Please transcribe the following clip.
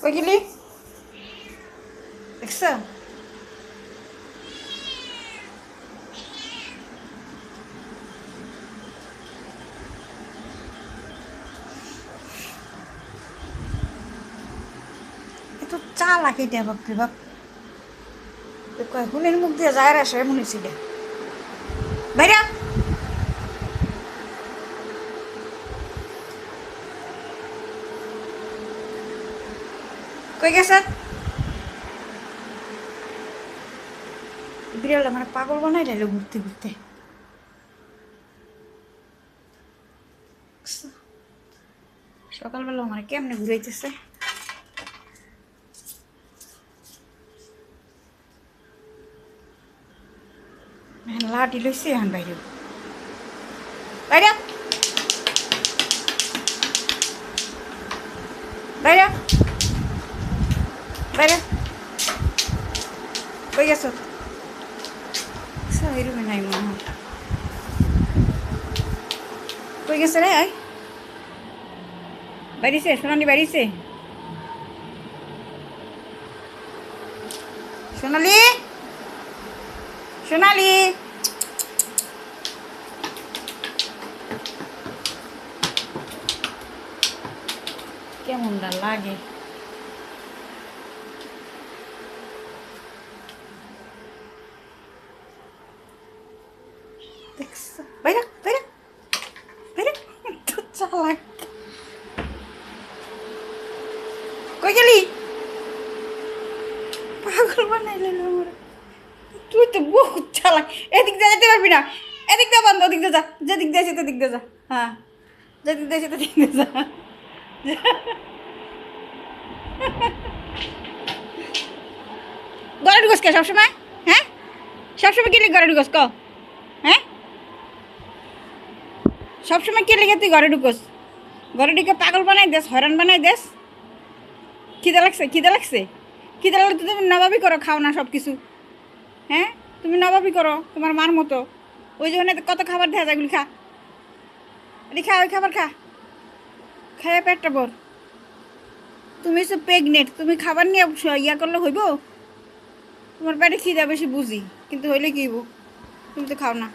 কই গেলি দেখছ এত চা লাগে এটা বাপরে বাপ। কয়, হুনের মুখ দিয়ে যায় আসে মনে ছিল বাইরে! কই গেছে বিড়াল মানে পাগল বানাই লাইলো ঘুরতে ঘুরতে সকালবেলা মানে কেমনে ঘুরাইতেছে এখন লাঠি লইছে এখন বাইরে বাইরে আ। বাইরে আ। বাইরে কই গেছো এই রুমে নাই মনে হয় কই গেছে রে আই বাড়িছে সোনালি বাড়িছে সোনালি সোনালি কেমনটা লাগে দেখছ বাইরে বাইরে বাইরে চালাক কই গেলি পাগল বানাইলে আমার তুই তো বহুত চালাক এদিক দিয়ে যেতে পারবি না এদিক দিয়ে বন্ধ ওদিক দিয়ে যা যেদিক দিয়ে আছে দিক দিয়ে যা হ্যাঁ যেদিক দিয়ে আছে দিক দিয়ে যা ঘরে ঢুকোস কে সবসময় হ্যাঁ সবসময় গেলি ঘরে ঢুকোস ক হ্যাঁ সবসময় কে লেগে তুই ঘরে ঢুকোস? ঘরে ঢুকে পাগল বানাই দেস, হয়রান বানাই দেস। খিদে লাগছে খিদে লাগছে? খিদে লাগলে তুমি নবাবি করো, খাও না সব কিছু হ্যাঁ? তুমি নবাবি করো, তোমার মার মতো। ওই জন্য কত খাবার দেওয়া যায় খা। এটি খা, ওই খাবার খা। খাইয়া পেটটা বর তুমি সব প্রেগনেন্ট তুমি খাবার নিয়ে ইয়া করলে হইব? তোমার পেটে খিদা, বেশি বুঝি। কিন্তু হইলে কি হইব? তুমি তো খাও না।